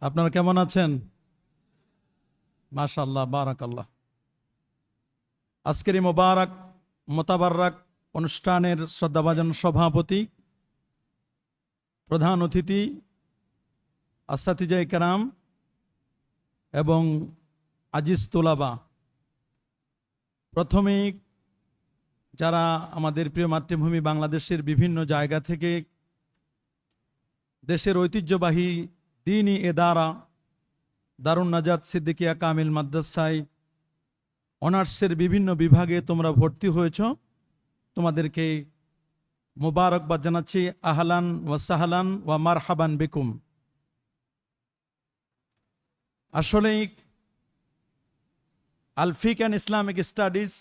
আপনারা কেমন আছেন? মাশাল্লাহ বারাকাল্লাহ। আজকের এই মোবারক, মোতাবারক অনুষ্ঠানের শ্রদ্ধাভাজন সভাপতি, প্রধান অতিথি আসাতিজাই কারাম এবং আজিজ তোলাবা। প্রথমেই যারা আমাদের প্রিয় মাতৃভূমি বাংলাদেশের বিভিন্ন জায়গা থেকে দেশের ঐতিহ্যবাহী দিনই এদারা দারুণ নাজাদ সিদ্দিকিয়া কামিল মাদ্রাসায় অনার্সের বিভিন্ন বিভাগে তোমরা ভর্তি হয়েছ। তোমাদেরকে মোবারকবাদ জানাচ্ছি। আহলান ওয়া সাহালান ওয়া মারহাবান বেকুম। আসলেই আলফিক অ্যান্ড ইসলামিক স্টাডিজ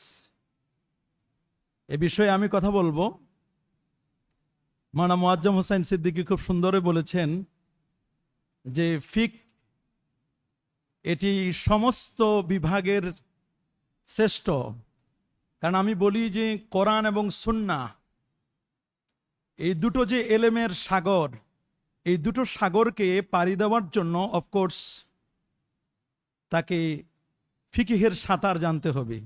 এ বিষয়ে আমি কথা বলব। মানা মোয়াজ্জম হোসেন সিদ্দিকী খুব সুন্দরে বলেছেন যে ফিক এটি সমস্ত বিভাগের শ্রেষ্ঠ। কারণ আমি বলি যে কোরআন এবং সুন্না, এই দুটো যে এলেমের সাগর, এই দুটো সাগরকে পাড়ি দেওয়ার জন্য অফকোর্স তাকে ফিকিহের সাঁতার জানতে হবে।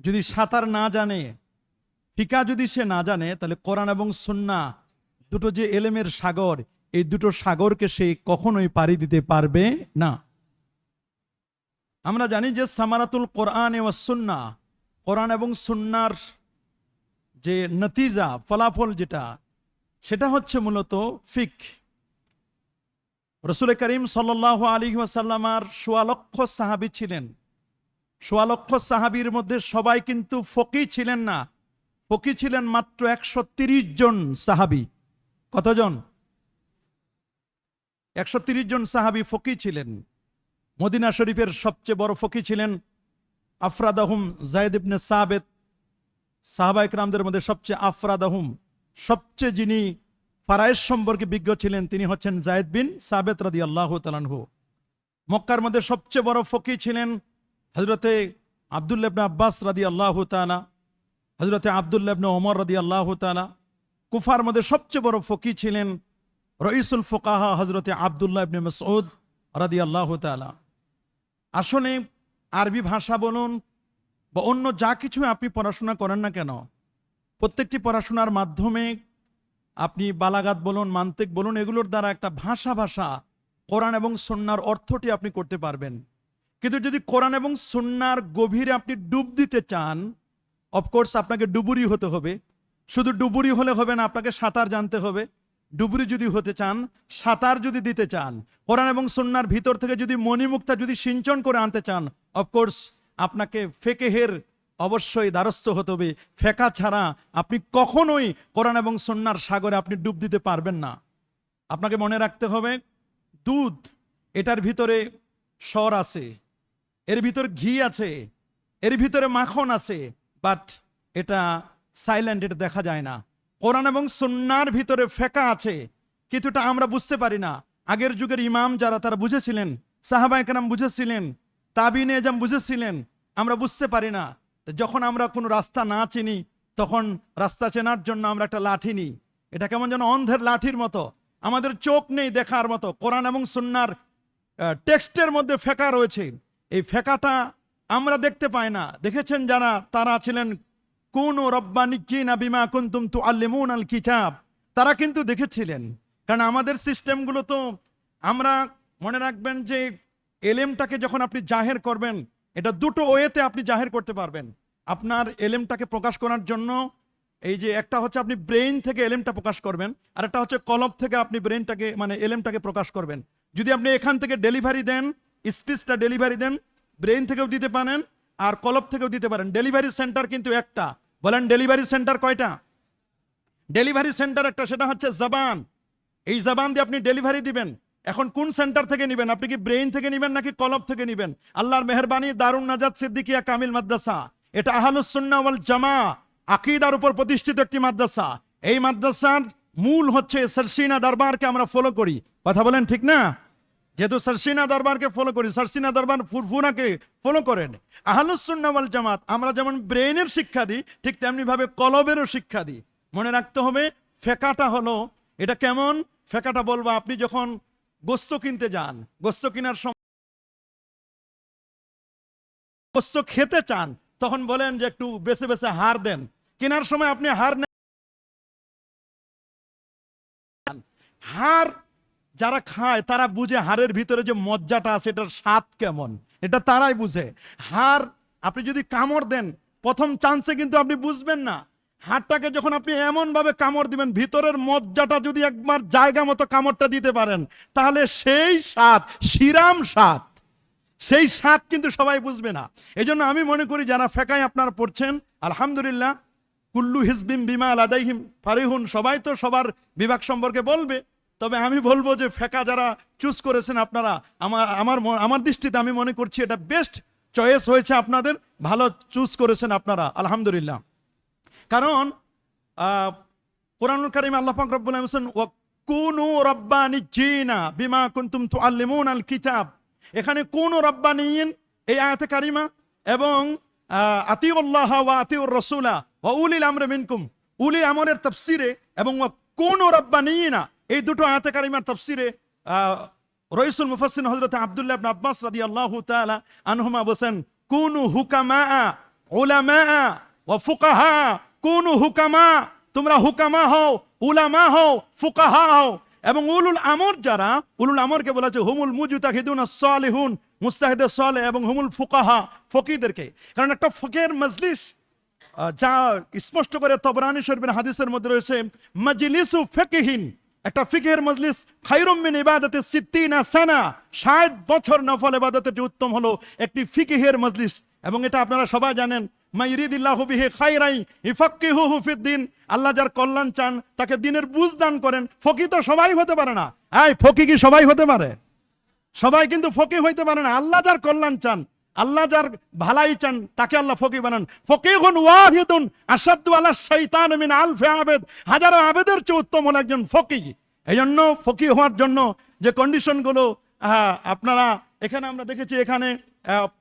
যদি সাঁতার না জানে ফিকা যদি সে না জানে, তাহলে কোরআন এবং সুন্না দুটো যে এলেমের সাগর, এই দুটো সাগরকে সে কখনোই পাড়ি দিতে পারবে না। আমরা জানি যে সামারাতুল কোরআন এবং সুন্না কোরআন এবং সুন্নার যে নতিজা, ফলাফল যেটা, সেটা হচ্ছে মূলত ফিক। রসুল করিম সাল আলী ওয়াসাল্লামার সোয়ালক্ষ সাহাবি ছিলেন। সোয়ালক্ষ সাহাবির মধ্যে সবাই কিন্তু ফকি ছিলেন না। ফকি ছিলেন মাত্র একশো জন সাহাবি। কতজন? একশো জন সাহাবি ফকি ছিলেন। মদিনা শরীফের সবচেয়ে বড় ফকি ছিলেন আফরাদাহুম জায়দ ইবনে সাবেদ সাহাবা ইকরামদের মধ্যে সবচেয়ে আফরাদাহুম, সবচেয়ে যিনি ফারায়েশ সম্পর্কে বিজ্ঞ ছিলেন, তিনি হচ্ছেন জায়দ বিন সাবেদ রাদি আল্লাহ তালানহু মক্কার মধ্যে সবচেয়ে বড় ফকি ছিলেন হজরতে আবদুল্লাবনে আব্বাস রাদি আল্লাহ তালা হজরতে আবদুল্লাবনে ওমর রাদি আল্লাহ তালা কুফার মধ্যে সবচেয়ে বড় ফকি ছিলেন রইসুল ফোকাহা হজরতে আবদুল্লাহ ইবনে মসউদ রাদি আল্লাহ তালা আসলে আরবি ভাষা বলুন বা অন্য যা কিছু আপনি পড়াশোনা করেন না কেন, প্রত্যেকটি পড়াশোনার মাধ্যমে আপনি বালাগাত বলুন, মান্তিক বলুন, এগুলোর দ্বারা একটা ভাষা ভাষা, কোরআন এবং সন্ন্যার অর্থটি আপনি করতে পারবেন। কিন্তু যদি কোরআন এবং সন্ন্যার গভীরে আপনি ডুব দিতে চান অফকোর্স আপনাকে ডুবুরি হতে হবে। শুধু ডুবুরি হলে হবে না, আপনাকে সাঁতার জানতে হবে। ডুবুরি যদি হতে চান, সাঁতার যদি দিতে চান, কোরআন এবং সন্ন্যার ভিতর থেকে যদি মণিমুক্তা যদি সিঞ্চন করে আনতে চান অফকোর্স আপনাকে ফেকেহের অবশ্যই দ্বারস্থ হতে হবে। ফেকা ছাড়া আপনি কখনোই কোরআন এবং সন্ন্যার সাগরে আপনি ডুব দিতে পারবেন না। আপনাকে মনে রাখতে হবে, দুধ এটার ভিতরে স্বর আছে, এর ভিতর ঘি আছে, এর ভিতরে মাখন আছে বাট এটা সাইলেন্ট এটা দেখা যায় না। কোরআন এবং সন্ন্যার ভিতরে ফেকা আছে এটা আমরা বুঝতে পারি না। আগের যুগের ইমাম যারা, তারা বুঝেছিলেন সাহাবা একরাম বুঝেছিলেন, তাবিন এজাম বুঝেছিলেন, আমরা বুঝতে পারি না। যখন আমরা কোনো রাস্তা না চিনি, তখন রাস্তা চেনার জন্য আমরা একটা লাঠি নিই। এটা কেমন যেন অন্ধের লাঠির মতো। আমাদের চোখ নেই দেখার মতো। কোরআন এবং সুন্নার টেক্সটের মধ্যে ফেকা রয়েছে। এই ফেকাটা আমরা দেখতে পাই না। দেখেছেন যারা? তারা ছিলেন, কোন রব্বানিকিনা বিমা কিতাব তারা কিন্তু দেখেছিলেন। কারণ আমাদের সিস্টেমগুলো তো আমরা মনে রাখবেন যে এলেমটাকে যখন আপনি জাহের করবেন, এটা দুটো ওয়েতে আপনি জাহের করতে পারবেন। আপনার এলেমটাকে প্রকাশ করার জন্য এই যে একটা হচ্ছে আপনি ব্রেইন থেকে এলেমটা প্রকাশ করবেন, আর একটা হচ্ছে কলব থেকে আপনি ব্রেইনটাকে মানে এলেমটাকে প্রকাশ করবেন। যদি আপনি এখান থেকে ডেলিভারি দেন, স্পিচটা ডেলিভারি দেন ব্রেইন থেকেও দিতে পারেন আর কলব থেকেও দিতে পারেন। ডেলিভারি সেন্টার কিন্তু একটা। বলেন, ডেলিভারি সেন্টার কয়টা? ডেলিভারি সেন্টার একটা, সেটা হচ্ছে জবান। এই জবান দিয়ে আপনি ডেলিভারি দিবেন। এখন কোন সেন্টার থেকে নেবেন? আপনি কি ব্রেইন থেকে নেবেন নাকি কলব থেকে নেবেন? আল্লাহর মেহরবানি, দারুণ নাজাদ সিদ্দিকিয়া, কামিল মাদ্রাসা। এটা আহলুসুন্না ওয়াল জামা আকিদার উপর প্রতিষ্ঠিত একটি মাদ্রাসা। এই মাদ্রাসার মূল হচ্ছে সরসিনা দরবারকে আমরা ফলো করি। কথা বলেন ঠিক না? যেহেতু সরসিনা দরবারকে ফলো করি সরসিনা দরবার ফুরফুনাকে ফলো করেন। আহলুসুন্না ওয়াল জামাত, আমরা যেমন ব্রেইনের শিক্ষা দিই, ঠিক তেমনি ভাবে কলবেরও শিক্ষা দিই। মনে রাখতে হবে, ফেকাটা হলো, এটা কেমন? ফেকাটা বলব, আপনি যখন গোস্ত কিনতে যান গোস্ত কেনার সময় গোস্ত খেতে চান, তখন বলেন যে একটু বেছে বেছে হার দেন। কেনার সময় আপনি হার নেন। হার যারা খায়, তারা বুঝে হাড়ের ভিতরে যে মজ্জাটা আছে, এটার স্বাদ কেমন। এটা তারাই বুঝে। হার আপনি যদি কামড় দেন, প্রথম চান্সে কিন্তু আপনি বুঝবেন না। হাড়টাকে যখন আপনি এমন ভাবে কামড় দিবেন, ভিতরের মজ্জাটা যদি একবার জায়গা মতো কামড়টা দিতে পারেন, তাহলে সেই স্বাদ, শিরাম স্বাদ, সেই স্বাদ কিন্তু সবাই বুঝবে না। এই জন্য আমি মনে করি, যারা ফেকায় আপনারা পড়ছেন, আলহামদুলিল্লাহ, কুল্লু হিজবিম বিমা আলাদাইহিম ফারিহুন, সবাই তো সবার বিভাগ সম্পর্কে বলবে। তবে আমি বলব যে ফেকা যারা চুজ করেছেন আপনারা, আমার আমার আমার দৃষ্টিতে আমি মনে করছি এটা বেস্ট চয়েস হয়েছে আপনাদের, ভালো চুজ করেছেন আপনারা, আলহামদুলিল্লাহ। কারণ কোরআনুল কারিম আল্লাহ রব্বুল বলেছেন, ওয়া কুনু রাব্বানিজিনা বিমা কুনতুম তুআল্লিমুন আল কিতাব এখানে কোন রব্বানিয়িন এই আয়াতে কারিমা, এবং আতিউল্লাহ ওয়া আতিউর রাসূলা ওয়া উলিল আমরি মিনকুম। উলি আমরের তফসিরে, এবং কোন রব্বানিয়িনা এই দুটো আয়াতে কারিমার তাফসিরে রইসুল মুফাসসির হযরত আব্দুল্লাহ আব্বাস রাদিয়াল্লাহু তাআলা আনহুমা বলেন কুনু হুকামা উলামা ও ফুকাহা। কোন হুকামা, তোমরা হুকামা হও, উলামা হও, ফুকাহা হও। এবং উলুল আমর যারা, উলুল আমরকে বলা হচ্ছে হুমুল মুজুতাহিদুন সালিহুন, মুস্তাহিদ সালে এবং হুমুল ফুকাহা ফকিদেরকে কারণ একটা ফকের মজলিস যা স্পষ্ট করে তবরানি শরীফের হাদিসের মধ্যে রয়েছে, মজলিসু ফিকহিন। একটা ফিকের মজলিস খাইরুম মিন ইবাদতে সিদ্দিনা সানা। 60 বছর নফল ইবাদতের যে উত্তম হলো একটি ফিকহের মজলিস। এবং এটা আপনারা সবাই জানেন মাইরিদিল্লাহু বিহি খাইরাই ইফাক্কিহুহু ফিদ্দিন আল্লাহ যার কল্যাণ চান, তাকে দিনের বুঝ দান করেন। ফকি তো সবাই হতে পারে না। এই, ফকি কি সবাই হতে পারে? সবাই কিন্তু ফকি হইতে পারে না। আল্লাহ যার কল্যাণ চান আল্লাহ যার ভালাই চান, তাকে আল্লাহ ফকি বানান। ফকিহুন ওয়াহিদুন আসাদু আলা শাইতান মিন আলফে আবেদ। হাজারো আবেদের চেয়ে উত্তম হলো একজন ফকি এই জন্য ফকি হওয়ার জন্য যে কন্ডিশনগুলো আপনারা এখানে আমরা দেখেছি এখানে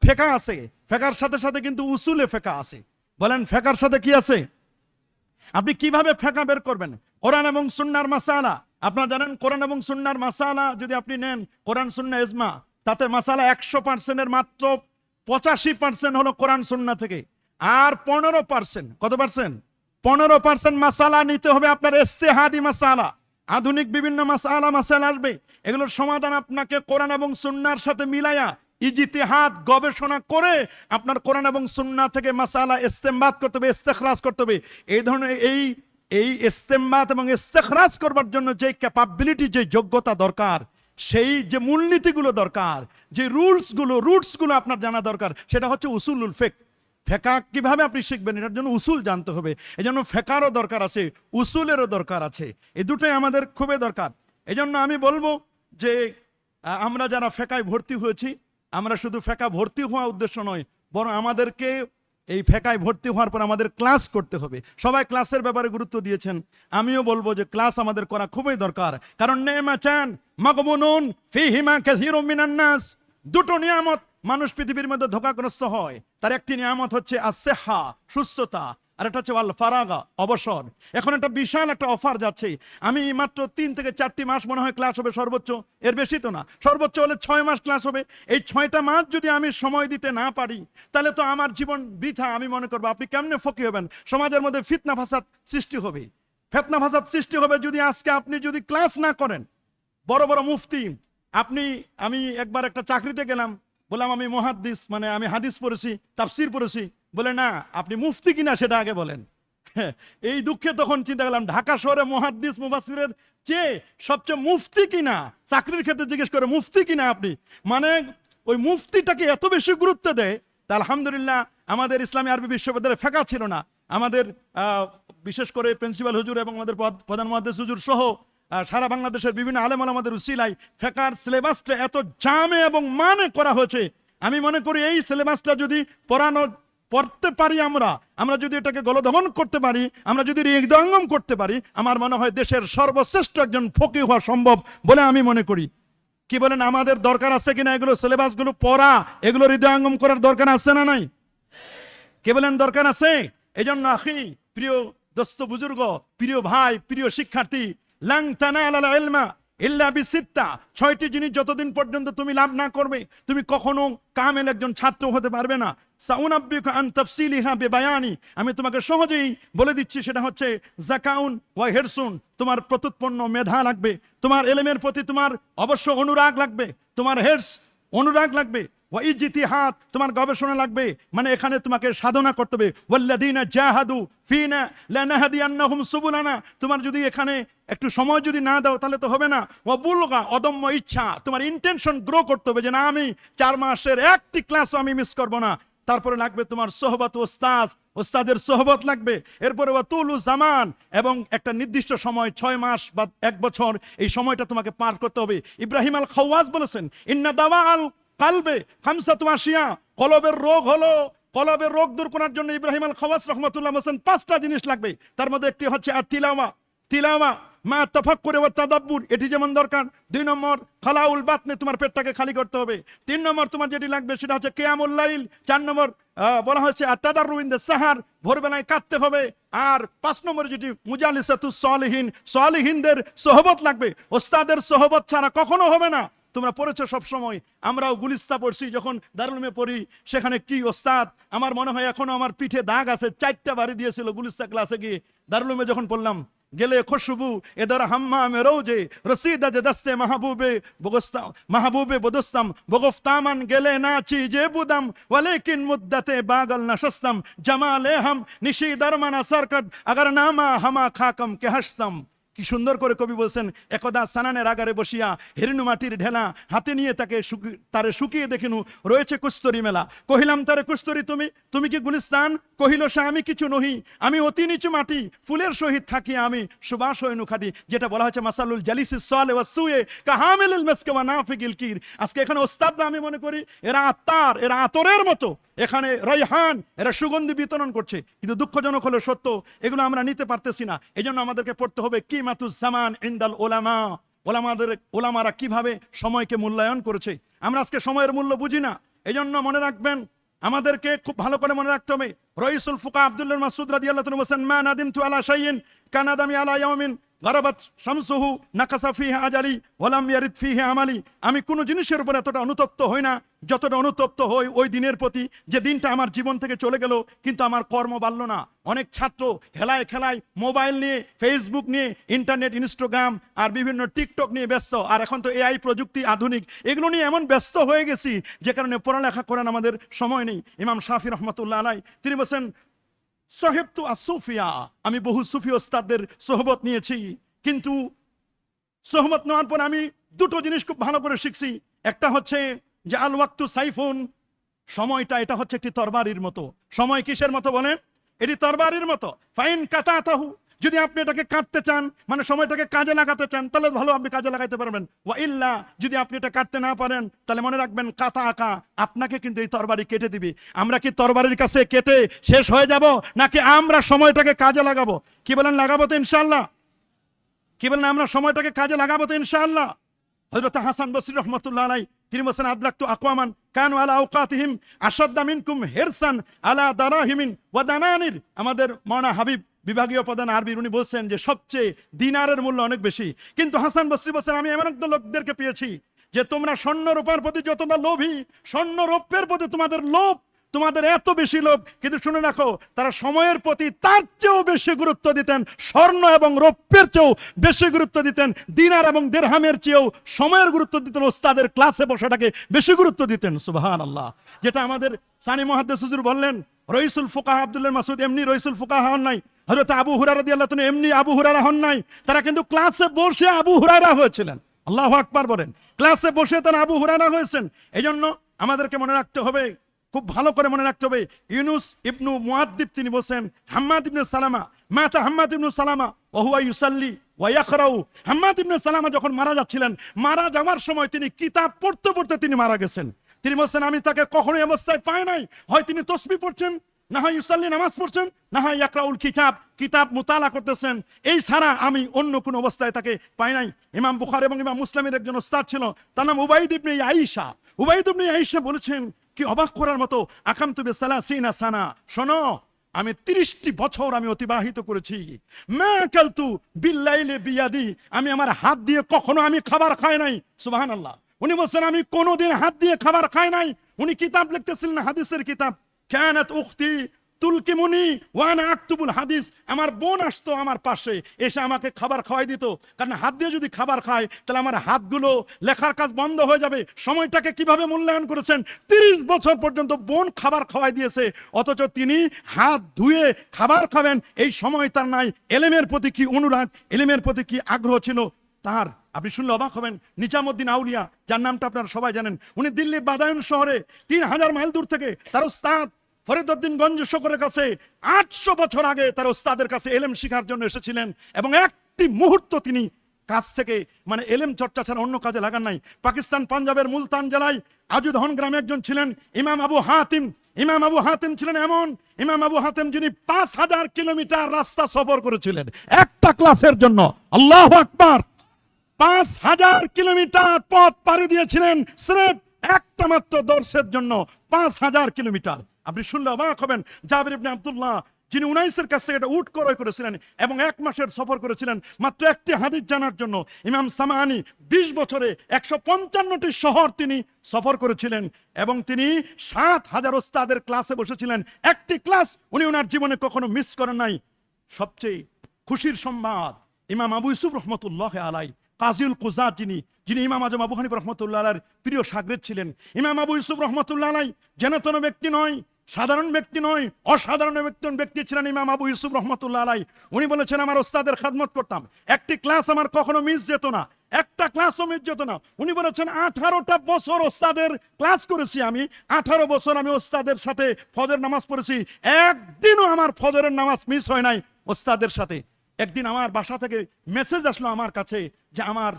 ফেকা আছে। ফেকার সাথে সাথে কিন্তু উসুলে ফেকা আছে। বলেন, ফেকার সাথে কি আছে? আপনি কীভাবে ফেঁকা বের করবেন? কোরআন এবং সুন্নার মাসালা। আপনারা জানেন, কোরআন এবং সুন্নার মাসালা যদি আপনি নেন, কোরআন সুন্না ইজমা, তাতে মাসালা একশো পার্সেন্টের মাত্র পঁচাশি পার্সেন্ট হলো কোরআন সুন্না থেকে। আর পনেরো পার্সেন্ট কত পার্সেন্ট পনেরো পার্সেন্ট মাসালা নিতে হবে আপনার ইস্তেহাদি মাসালা। আধুনিক বিভিন্ন মাসালা মাসালা আসবে। এগুলোর সমাধান আপনাকে কোরআন এবং সুন্নার সাথে মিলায়া ইজিতিহাদ, গবেষণা করে আপনার কোরআন এবং সুন্না থেকে মাসালা ইস্তেমবাদ করতে হবে, ইস্তেখরাজ করতে হবে। এই ধরনের, এই এই ইস্তেমবাদ এবং ইস্তেখরাজ করবার জন্য যে ক্যাপাবিলিটি যে যোগ্যতা দরকার, সেই যে মূলনীতিগুলো দরকার যে রুলসগুলো রুটসগুলো আপনার জানা দরকার, সেটা হচ্ছে উসুলুল ফেক। ফেকা কীভাবে আপনি শিখবেন? এটার জন্য উসুল জানতে হবে। এই জন্য ফেকারও দরকার আছে, উসুলেরও দরকার আছে। এই দুটোই আমাদের খুবই দরকার। এই জন্য আমি বলব যে আমরা যারা ফেকায় ভর্তি হয়েছি, আমরা শুধু ফেকা ভর্তি হওয়া উদ্দেশ্য নয়, বরং আমাদেরকে এই ফেকায় ভর্তি হওয়ার পর আমাদের ক্লাস করতে হবে। সবাই ক্লাসের ব্যাপারে গুরুত্ব দিয়েছেন। আমিও বলব যে ক্লাস আমাদের করা খুবই দরকার। কারণ নেমা চান মকবুনুন ফি হিমা কাসীরুম মিনান নাস। দুটো নিয়ামত মানুষ পৃথিবীর মধ্যে ধোকাগ্রস্ত হয়। তার একটি নিয়ামত হচ্ছে আসেহা সুস্থতা, আর একটা হচ্ছে ফারাগা অবসর। এখন একটা বিশাল একটা অফার যাচ্ছে। আমি মাত্র তিন থেকে চারটি মাস মনে হয় ক্লাস হবে সর্বোচ্চ, এর বেশি তো না। সর্বোচ্চ হলে ছয় মাস ক্লাস হবে। এই ছয়টা মাস যদি আমি সময় দিতে না পারি, তাহলে তো আমার জীবন বৃথা, আমি মনে করব, আপনি কেমনে ফকি হবেন? সমাজের মধ্যে ফিতনা ফাসাদ সৃষ্টি হবে। ফেতনা ফাসাদ সৃষ্টি হবে যদি আজকে আপনি যদি ক্লাস না করেন, বড় বড় মুফতি আপনি, আমি একবার একটা চাকরিতে গেলাম, বললাম আমি মহাদ্দিস মানে আমি হাদিস পড়েছি, তাফসির পড়েছি। বলে, না, আপনি মুফতি কিনা সেটা আগে বলেন। এই দুঃখে তখন চিন্তা করলাম, ঢাকা শহরে মহাদ্দিস মুবাসিরের চেয়ে সবচেয়ে মুফতি কিনা? চাকরির ক্ষেত্রে জিজ্ঞেস করে, মুফতি কিনা আপনি? মানে ওই মুফতিটাকে এত বেশি গুরুত্ব দেয়, তা আলহামদুলিল্লাহ আমাদের ইসলামী আরবি বিশ্ববিদ্যালয়ে ফাঁকা ছিল না। আমাদের বিশেষ করে প্রিন্সিপাল হুজুর এবং আমাদের প্রধ- প্রধান মহাদেশ হুজুর সহ সারা বাংলাদেশের বিভিন্ন আলেম আমাদের উসিলাই ফেকার সিলেবাসটা এত জামে এবং মানে করা হয়েছে। আমি মনে করি এই সিলেবাসটা যদি পড়ানো, পড়তে পারি আমরা আমরা যদি এটাকে গলদহন করতে পারি, আমরা যদি হৃদয়ঙ্গম করতে পারি, আমার মনে হয় দেশের সর্বশ্রেষ্ঠ একজন ফকি হওয়া সম্ভব বলে আমি মনে করি। কি বলেন, আমাদের দরকার আছে কিনা এগুলো সিলেবাসগুলো পড়া? এগুলো হৃদয়ঙ্গম করার দরকার আছে না নাই? কে বলেন, দরকার আছে? এই জন্য প্রিয় দোস্ত বুজুর্গ, প্রিয় ভাই, প্রিয় শিক্ষার্থী ইল্লা বিসিত্তা। ছয়টি জিনিস যতদিন পর্যন্ত তুমি লাভ না করবে, তুমি কখনো কামেল একজন ছাত্র হতে পারবে না। সাউনাব্বিকা আন তাফসিলিহা বিবায়ানি। আমি তোমাকে সহজেই বলে দিচ্ছি, সেটা হচ্ছে জাকাউন ওয়া হেরসুন। তোমার প্রত্যুৎপন্ন মেধা লাগবে, তোমার এলেমের প্রতি তোমার অবশ্য অনুরাগ লাগবে, তোমার হেডস অনুরাগ লাগবে তোমার গবেষণা লাগবে। মানে এখানে তোমাকে সাধনা করতে হবে। ওয়াল্লাদিনা জাহাদু ফিনা লানাহাদিয়ান্নাহুম সুবুলানা। তোমার যদি এখানে একটু সময় যদি না দাও, তাহলে তো হবে না। অদম্য ইচ্ছা। তোমার ইন্টেনশন গ্রো করতে হবে যে, না, আমি চার মাসের একটি ক্লাসও আমি মিস করব না। তারপরে লাগবে তোমার সোহবত ওস্তাজ ওস্তাদের সোহবত লাগবে। এরপরে তুলু জামান। এবং একটা নির্দিষ্ট সময়, ছয় মাস বা এক বছর, এই সময়টা তোমাকে পার করতে হবে। ইব্রাহিম আল খাওয়াজ বলেছেন, ইন্না দাওয়া কালবে খামসাতু আসিয়া কলবের রোগ হলো, কলবের রোগ দূর করার জন্য ইব্রাহিম আল খাওয়াস রহমতুল্লাহ হোসেন পাঁচটা জিনিস লাগবে। তার মধ্যে একটি হচ্ছে আর তিলাওয়া। তিলাওয়া, মা তফাক করে ও তাদাব্বুর, এটি যেমন দরকার। দুই নম্বর, খালাউল বাতনে তোমার পেটটাকে খালি করতে হবে। তিন নম্বর, তোমার যেটি লাগবে সেটা হচ্ছে কেয়ামুল লাইল। চার নম্বর বলা হচ্ছে আর তাদার রুইন্দে সাহার, ভোরবেলায় কাঁদতে হবে। আর পাঁচ নম্বর যেটি, মুজালিসাতু সলিহীন, সলিহীনদের সোহবত লাগবে। ওস্তাদের সোহবত ছাড়া কখনো হবে না। তোমরা পড়েছো সব সময় আমরাও গুলিস্তা পড়ছি, যখন দারুলমে পড়ি, সেখানে কি ওস্তাদ? আমার মনে হয় এখনও আমার পিঠে দাগ আছে, চারটা বাড়ি দিয়েছিল গুলিস্তা ক্লাসে গিয়ে। দারুলমে যখন পড়লাম, গেলে খুশবু এদার হাম্মা মে রোজে, রসিদা যে দস্তে মাহবুবে বগস্তাম মাহবুবে বদস্তাম, বগফতামান গেলে নাচি যে বুদাম, ওয়ালেকিন মুদ্দাতে বাগল নশস্তম, জামালে হাম, নিশি দরমানা সরকট, আগার নামা হামা খাকম কে হাসতাম। কি সুন্দর করে কবি বলছেন, একদা সানানের আগারে বসিয়া হেরিনু মাটির ঢেলা হাতে নিয়ে তাকে তারে শুকিয়ে দেখিনু, রয়েছে কুস্তরি মেলা। কহিলাম, তারে কুস্তরি তুমি? তুমি কি গুলিস্তান? কহিল, সে আমি কিছু নহি, আমি অতি নিচু মাটি, ফুলের সহিত থাকি আমি সুবাস হইনু খাটি, যেটা বলা হচ্ছে মাসালুল জালিসি সলে ওয়া সুয়ে কাহামিলুল মেসকে ওয়া নাফিকিল কির। আজকে এখানে ওস্তাদরা আমি মনে করি, এরা আত্মার, এরা আতরের মতো। এখানে রাইহান, এরা সুগন্ধি বিতরণ করছে। কিন্তু দুঃখজনক হলো সত্য, এগুলো আমরা নিতে পারতেছি না। এই জন্য আমাদেরকে পড়তে হবে কি ইন্দাল ওলামা। ওলামাদের, ওলামারা কীভাবে সময়কে মূল্যায়ন করেছে? আমরা আজকে সময়ের মূল্য বুঝি না। এই জন্য মনে রাখবেন, আমাদেরকে খুব ভালো করে মনে রাখতে হবে। রইসুল ফুকা আব্দুল্লাহ মাসুদ রাদি আল্লাহ হোসেন মা নাদিম তু আলা কানাদামি আলা ইয়ামিন শামসুহু নাকাসা ওলাম আমালি। আমি কোনো জিনিসের উপর এতটা অনুতপ্ত হই না। যতটা অনুতপ্ত হই ওই দিনের প্রতি, যে দিনটা আমার জীবন থেকে চলে গেল, কিন্তু আমার কর্ম বাড়ল না। অনেক ছাত্র হেলায় খেলায় মোবাইল নিয়ে ফেসবুক নিয়ে, ইন্টারনেট ইনস্টাগ্রাম আর বিভিন্ন টিকটক নিয়ে ব্যস্ত। আর এখন তো এআই প্রযুক্তি আধুনিক, এগুলো নিয়ে এমন ব্যস্ত হয়ে গেছি, যে কারণে পড়ালেখা করার আমাদের সময় নেই। ইমাম শাফি রহমতুল্লাহ আলাই, তিনি বলছেন, সাহেব তো আসুফিয়া আমি বহু সুফি ওস্তাদদের সোহবত নিয়েছি, কিন্তু সোহবত নেওয়ার পর আমি দুটো জিনিস খুব ভালো করে শিখছি। একটা হচ্ছে যে আল ওয়াক্তু সাইফুন, সময়টা এটা হচ্ছে একটি তরবারির মতো। সময় কিসের মতো বলেন? এটি তরবারির মতো। ফাইন কাতা তাহু যদি আপনি এটাকে কাটতে চান মানে সময়টাকে কাজে লাগাতে চান, তাহলে ভালো আপনি কাজে লাগাতে পারবেন। ওয়া ইল্লা, যদি আপনি এটা কাটতে না পারেন, তাহলে মনে রাখবেন কাতা আঁকা আপনাকে কিন্তু এই তরবারি কেটে দিবে। আমরা কি তরবারির কাছে কেটে শেষ হয়ে যাব, নাকি আমরা সময়টাকে কাজে লাগাবো? কি বলেন, লাগাবো তো ইনশাল্লাহ কি বলেন, আমরা সময়টাকে কাজে লাগাবো তো ইনশাল্লাহ হযরত হাসান বসরি রহমতুল্লাহ আলাই তিনি বলছেন আদরাক্তু আকওয়ামান কানু আলা আওকাতিহিম আশাদ্দা মিনকুম হিরসান আলা দারাহিমিন ওয়া দানানির। আমাদের মনা হাবিব বিভাগীয় প্রধান আরবির উনি বলছেন যে সবচেয়ে দিনারের মূল্য অনেক বেশি। কিন্তু হাসান বসরি বলছেন, আমি এমন একদম লোকদেরকে পেয়েছি যে তোমরা স্বর্ণ রূপার প্রতি যতটা লোভী, স্বর্ণ রৌপ্যের প্রতি তোমাদের লোভ তোমাদের এত বেশি লোভ, কিন্তু শুনে রাখো, তারা সময়ের প্রতি তার চেয়েও বেশি গুরুত্ব দিতেন, স্বর্ণ এবং রৌপ্যের চেয়েও বেশি গুরুত্ব দিতেন, দিনার এবং দেড়হামের চেয়েও সময়ের গুরুত্ব দিতেন, ওস্তাদের ক্লাসে বসাটাকে বেশি গুরুত্ব দিতেন সুবাহান আল্লাহ যেটা আমাদের সানি মহাদ্দেস হুজুর বললেন, রইসুল ফুকাহ আব্দুল্লাহ মাসুদ এমনি রইসুল ফুকাহ হন নাই, হযরত আবু হুরারা দিয়ে আল্লাহ এমনি আবু হুরারা হন নাই, তারা কিন্তু ক্লাসে বসে আবু হুরায়রা হয়েছিলেন। আল্লাহ আকবার বলেন, ক্লাসে বসে তারা আবু হুরায়রা হয়েছেন। এই জন্য আমাদেরকে মনে রাখতে হবে খুব ভালো করে মনে রাখতে হবে। ইউনুস ইবনু মুয়াদ্দিব তিনি বলছেন, হাম্মাদ ইবনে সালামা, মাতা হাম্মাদ ইবনু সালামা, ওহুয়া ইউসাল্লি ওয়াইয়াখরাউ হাম্মাদ ইবনে সালামা যখন মারা যাচ্ছিলেন, মারা যাওয়ার সময় তিনি কিতাব পড়তে পড়তে তিনি মারা গেছেন। তিনি বলছেন, আমি তাকে কখনোই অবস্থায় পাই নাই। হয় তিনি তসবি পড়ছেন, না হয় ইউসাল্লি নামাজ পড়ছেন, না হয় ইয়াকরাউল কিতাব কিতাব মোতালা করতেছেন। এই ছাড়া আমি অন্য কোন অবস্থায় তাকে পাই নাই। ইমাম বুখার এবং ইমাম মুসলিমের একজন ওস্তাদ ছিল, তার নাম উবাইদ ইবনে আইসা উবাইদ ইবনে আইসা বলেছেন কি অবাক করার মতো আকাম তুবে সালা সিনা। সানা শোনো, আমি তিরিশটি বছর আমি অতিবাহিত করেছি। মা কালতু বিল্লাইলে বিয়াদি, আমি আমার হাত দিয়ে কখনো আমি খাবার খাই নাই। সুবাহান আল্লাহ উনি বলছেন, আমি কোনোদিন হাত দিয়ে খাবার খাই নাই। উনি কিতাব লিখতেছিলেন, হাদিসের কিতাব। কানাত উখতি তুলকিমুনি, ওয়ানা আক্তুবুল হাদিস, আমার বোন আসতো আমার পাশে, এসে আমাকে খাবার খাওয়াই দিত। কারণ হাত দিয়ে যদি খাবার খায়, তাহলে আমার হাতগুলো লেখার কাজ বন্ধ হয়ে যাবে। সময়টাকে কীভাবে মূল্যায়ন করেছেন? তিরিশ বছর পর্যন্ত বোন খাবার খাওয়াই দিয়েছে। অথচ তিনি হাত ধুয়ে খাবার খাবেন। এই সময় তার নাই। এলেমের প্রতি কি অনুরাগ? এলেমের প্রতি কি আগ্রহ ছিল? তার। আপনি শুনলে অবাক হবেন। নিজামুদ্দিন আউলিয়া, যার নামটা আপনারা সবাই জানেন, উনি দিল্লির বাদায়ন শহরে তিন হাজার মাইল দূর থেকে তার ওস্তাদ ফরিদুদ্দিন গঞ্জ শকরের কাছে আটশো বছর আগে তার ওস্তাদের কাছে এলেম শিখার জন্য এসেছিলেন এবং একটি মুহূর্ত তিনি কাজ থেকে মানে এলেম চর্চা ছাড়া অন্য কাজে লাগান নাই। পাকিস্তান, পাঞ্জাবের মুলতান জেলায় আজুদহন গ্রামে একজন ছিলেন, ইমাম আবু হাতিম। ইমাম আবু হাতিম ছিলেন এমন, ইমাম আবু হাতিম যিনি পাঁচ হাজার কিলোমিটার রাস্তা সফর করেছিলেন। একটা ক্লাসের জন্য, আল্লাহ আকবার, পাঁচ হাজার কিলোমিটার পথ পাড়ি দিয়েছিলেন, স্রেফ একটা মাত্র দর্শের জন্য পাঁচ হাজার কিলোমিটার। আপনি শুনলে অবাক হবেন। জাবির ইবনে আব্দুল্লাহ, যিনি উনাইসের কাছ থেকে উট ক্রয় করেছিলেন এবং এক মাসের সফর করেছিলেন মাত্র একটি হাদিস জানার জন্য। ইমাম সামানি বিশ বছরে একশো পঞ্চান্নটি শহর তিনি সফর করেছিলেন এবং তিনি সাত হাজার ওস্তাদের ক্লাসে বসেছিলেন। একটি ক্লাস উনি ওনার জীবনে কখনো মিস করেন নাই। সবচেয়ে খুশির সংবাদ, ইমাম আবু ইউসুফ রহমতুল্লাহ আলাই, কাজিউল কুজাত যিনি যিনি ইমাম আজম আবু হানিফ রহমতুল্লাহ প্রিয় সাগরেদ ছিলেন। ইমাম আবু ইউসুফ রহমতুল্লাহ আলাই যেন তেন ব্যক্তি নয় সাধারণ ব্যক্তি নয়, অসাধারণ ব্যক্তি ব্যক্তি ছিলেন ইমাম আবু ইউসুফ রহমতুল্লাহ আলাই উনি বলেছেন, আমার ওস্তাদের খাদমত করতাম। একটি ক্লাস আমার কখনো মিস যেত না। একটা ক্লাসও মিস যেত না। উনি বলেছেন, আঠারোটা বছর ওস্তাদের ক্লাস করেছি আমি। আঠারো বছর আমি ওস্তাদের সাথে ফজর নামাজ পড়েছি। একদিনও আমার ফজরের নামাজ মিস হয় নাই ওস্তাদের সাথে। একদিন আমার বাসা থেকে মেসেজ আসলো আমার কাছে যে আমার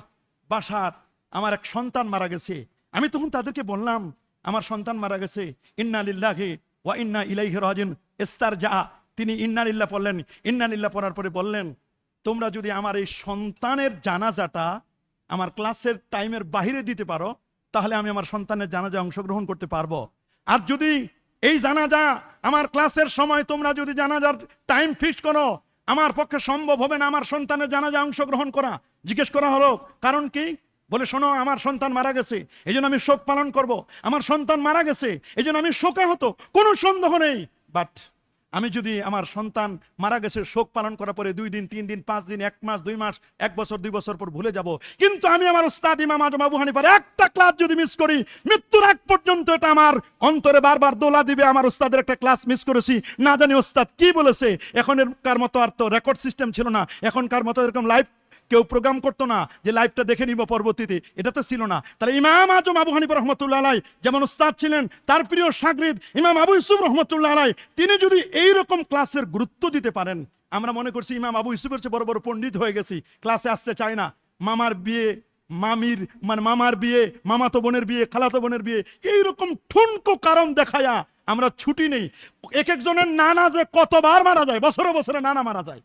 বাসার, আমার এক সন্তান মারা গেছে। আমি তখন তাদেরকে বললাম, আমার সন্তান মারা গেছে। ইন্না লিল্লাহি ওয়া ইন্না ইলাইহি রাজিন ইস্তার যা তিনি ইন্না লিল্লাহ পড়লেন। ইন্না লিল্লাহ পড়ার পরে বললেন, তোমরা যদি আমার এই সন্তানের জানাজাটা আমার ক্লাসের টাইমের বাইরে দিতে পারো, তাহলে আমি আমার সন্তানের জানাজা অংশগ্রহণ করতে পারব। আর যদি এই জানাজা আমার ক্লাসের সময় তোমরা যদি জানাজার টাইম ফিক্স করো, আমার পক্ষে সম্ভব হবে না আমার সন্তানের জানাজা অংশগ্রহণ করা। জিজ্ঞেস করা হলো, কারণ কি? বলে, শোনো, আমার সন্তান মারা গেছে। এই আমি শোক পালন করব। আমার সন্তান মারা গেছে। এই আমি শোকা হতো কোনো সন্দেহ নেই। বাট আমি যদি আমার সন্তান মারা গেছে, শোক পালন করার পরে দুই দিন, তিন দিন, পাঁচ দিন, এক মাস, দুই মাস, এক বছর, দুই বছর পর ভুলে যাব। কিন্তু আমি আমার উস্তাদ ইমাম আজম আবু হানিফার একটা ক্লাস যদি মিস করি, মৃত্যুর আগ পর্যন্ত এটা আমার অন্তরে বারবার দোলা দিবে। আমার উস্তাদের একটা ক্লাস মিস করেছি। না জানি উস্তাদ কি বলেছে। এখনকার মতো আর তো রেকর্ড সিস্টেম ছিল না। এখনকার মতো এরকম লাইভ কেউ প্রোগ্রাম করতো না যে লাইভটা দেখে নিব পরবর্তীতে। এটা তো ছিল না। তাহলে ইমাম আজম আবু হানিফ রহমতুল্লাহ আলাই যেমন উস্তাদ ছিলেন, তার প্রিয় সাগরিদ ইমাম আবু ইউসুফ রহমতুল্লাহ আলাই তিনি যদি এই রকম ক্লাসের গুরুত্ব দিতে পারেন, আমরা মনে করছি ইমাম আবু ইউসুফের চেয়ে বড় বড় পণ্ডিত হয়ে গেছি, ক্লাসে আসতে চায় না। মামার বিয়ে, মামির মানে মামার বিয়ে, মামাতো বোনের বিয়ে, খালাতো বোনের বিয়ে, এইরকম ঠুনকো কারণ দেখায়া আমরা ছুটি নেই। এক একজনের নানা যে কতবার মারা যায়, বছরে বছরে নানা মারা যায়।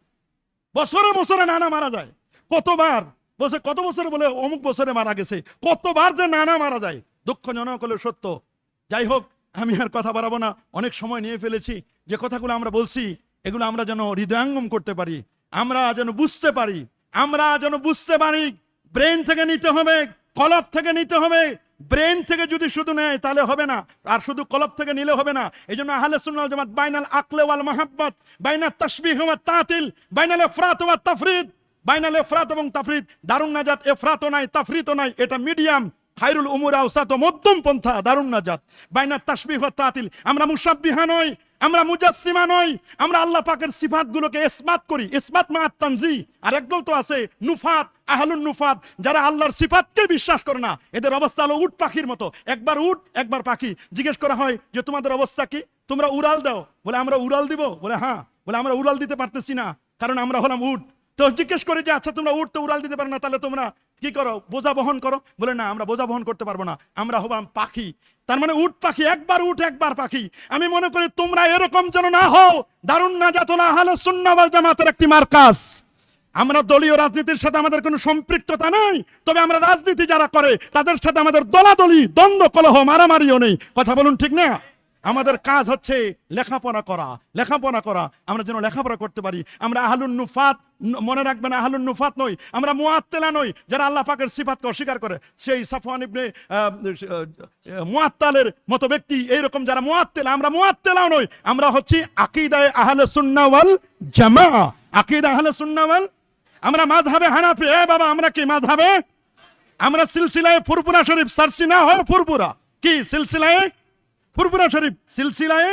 বছরে বছরে নানা মারা যায়। কতবার? বলছে কত বছরে বলে অমুক বছরে মারা গেছে? কতবার যে নানা মারা যায়? দুঃখজনক হলে সত্য। যাই হোক, আমি আর কথা বাড়াবো না। অনেক সময় নিয়ে ফেলেছি। যে কথাগুলো আমরা বলছি, এগুলো আমরা যেন হৃদয়ঙ্গম করতে পারি। আমরা যেন বুঝতে পারি। আমরা যেন বুঝতে পারি, ব্রেন থেকে নিতে হবে কলব থেকে নিতে হবে। ব্রেন থেকে যদি শুধু নেয়, তাহলে হবে না। আর শুধু কলব থেকে নিলে হবে না। এই জন্য আহলে সুন্নাল জামাত বাইনাল আকলে ওয়াল মাহাব্বত বাইনাল তাসবিহ ওয়া তাতিল, বাইনাল ইফরাত ওয়া তাফরিদ। বাইনাল এফরাত এবং তাফরিদ দারুণ নাজাত, এফরাতও নাই তাফরিতও নাই, এটা মিডিয়াম। খাইরুল উমুর আওসাত ও মধ্যম পন্থা দারুণ নাজাত। বাইনা তাসবিহ তাতিল, আমরা মুসাব্বিহা নই, আমরা মুজাসসিমা নই, আমরা আল্লাহ পাকের সিফাতগুলোকে ইসবাত করি, ইসবাত মা তানজি আর একদল তো আছে, নুফাত, আহলুন নুফাত, যারা আল্লাহর সিফাতকে বিশ্বাস করে না, এদের অবস্থা হলো উট পাখির মতো। একবার উট, একবার পাখি। জিজ্ঞেস করা হয়, যে তোমাদের অবস্থা কি? তোমরা উড়াল দাও। বলে, আমরা উড়াল দিব? বলে হ্যাঁ। বলে, আমরা উড়াল দিতে পারতেছি না, কারণ আমরা হলাম উট। তো জিজ্ঞেস করে যে আচ্ছা তোমরা উঠতে উড়াল দিতে পারো না, তাহলে তোমরা কি করো? বোঝা বহন করো? বলে, না, আমরা বোঝা বহন করতে পারব না। আমরা হবাম পাখি। তার মানে উট পাখি, একবার উঠ একবার পাখি। আমি মনে করি তোমরা এরকম যেন না হও। দারুণ না যাত না হালে সুন্নাবাল জামাতের একটি মার্কাস আমরা দলীয় রাজনীতির সাথে আমাদের কোনো সম্পৃক্ততা নাই। তবে আমরা রাজনীতি যারা করে, তাদের সাথে আমাদের দলাদলি, দ্বন্দ্ব, কলহ, মারামারিও নেই। কথা বলুন ঠিক না? আমাদের কাজ হচ্ছে লেখাপড়া করা লেখাপড়া করা। আমরা যেন লেখাপড়া করতে পারি। আমরা আহলুন নুফাত, মনে রাখবেন আহলুন নুফাত নই, আমরা মুআত্তেলা নই, যারা আল্লাহ পাকের সিফাতকে অস্বীকার করে। সেই সাফওয়ান ইবনে মুআত্তালের মতো ব্যক্তি, এইরকম যারা মুআত্তেলা আমরা মুআত্তেলাও নই। আমরা হচ্ছি আকিদায় আহলে সুন্নাহ ওয়াল জামাআ। আকিদা আহলে সুন্নাহ ওয়াল, আমরা মাযহাবে হানাফি। এ বাবা, আমরা কি মাযহাবে? আমরা সিলসিলায় ফুরপুরা শরীফ সারসি না হয় ফুরপুরা কি, সিলসিলায়? ফুরপুরা শরীফ, সিলসিলায়।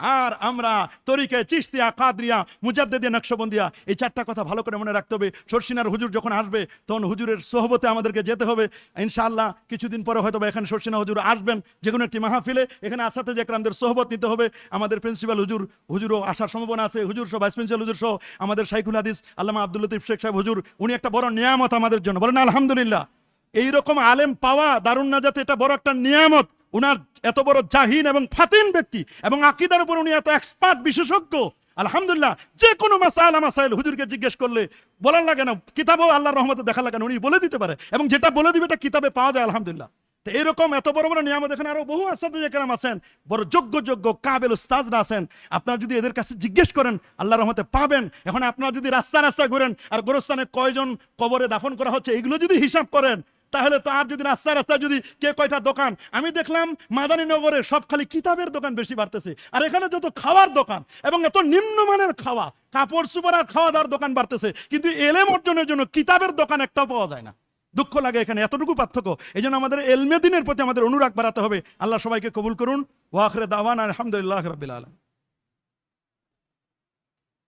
আর আমরা তরিকে চিস্তিয়া কাদরিয়া, মুজাদ্দেদিয়া, নকশবন্দিয়া, এই চারটা কথা ভালো করে মনে রাখতে হবে। শর্ষিনার হুজুর যখন আসবে, তখন হুজুরের সোহবতে আমাদেরকে যেতে হবে। ইনশাআল্লাহ কিছুদিন পরে হয়তো বা এখানে শর্ষিনা হুজুর আসবেন যে কোনো একটি মাহফিলে। এখানে আসাতে যে একরামদের সোহবত নিতে হবে, আমাদের প্রিন্সিপাল হুজুর, হুজুরও আসার সম্ভাবনা আছে। হুজুর সহ, ভাইস প্রিন্সিপাল হুজুর সহ, আমাদের শাইখুল হাদিস, আল্লামা আব্দুল লতিফ শেখ সাহেব হুজুর, উনি একটা বড় নিয়ামত আমাদের জন্য। বলেন, আলহামদুলিল্লাহ। এইরকম আলেম পাওয়া দারুণ নাজাতে, এটা বড় একটা নিয়ামত। উনার এত বড় জাহিন এবং ফাতিন ব্যক্তি এবং আকিদার উপর উনি এত এক্সপার্ট বিশেষজ্ঞ, আলহামদুলিল্লাহ যে কোনো মাসাইল মাসাইল হুজুরকে জিজ্ঞেস করলে বলার লাগে না, কিতাবও আল্লাহর রহমতে দেখা লাগে না, উনি বলে দিতে পারে এবং যেটা বলে দিবে এটা কিতাবে পাওয়া যায়, আলহামদুলিল্লাহ। তো এরকম এত বড় বড় নিয়ামত এখানে আরও বহু আসাদ যেখানে আছেন, বড় যোগ্য যোগ্য কাবেল উস্তাজরা আছেন, আপনারা যদি এদের কাছে জিজ্ঞেস করেন আল্লাহ রহমতে পাবেন। এখন আপনারা যদি রাস্তা রাস্তা ঘুরেন, আর গোরস্থানে কয়জন কবরে দাফন করা হচ্ছে, এগুলো যদি হিসাব করেন তাহলে তো আর যদি রাস্তায় রাস্তায় যদি কে কয়টা দোকান, আমি দেখলাম মাদানী নগরে সব খালি কিতাবের দোকান বেশি বাড়তেছে। আর এখানে যত খাওয়ার দোকান এবং এত নিম্নমানের খাওয়া, কাপড় সুপার আর খাওয়া দাওয়ার দোকান বাড়তেছে, কিন্তু এলেম অর্জনের জন্য কিতাবের দোকান একটাও পাওয়া যায় না। দুঃখ লাগে এখানে এতটুকু পার্থক্য এই জন্য আমাদের এলমেদিনের প্রতি আমাদের অনুরাগ বাড়াতে হবে। আল্লাহ সবাইকে কবুল করুন। ওয়াখরে দাওয়ান আলহামদুলিল্লাহ রবিল আলম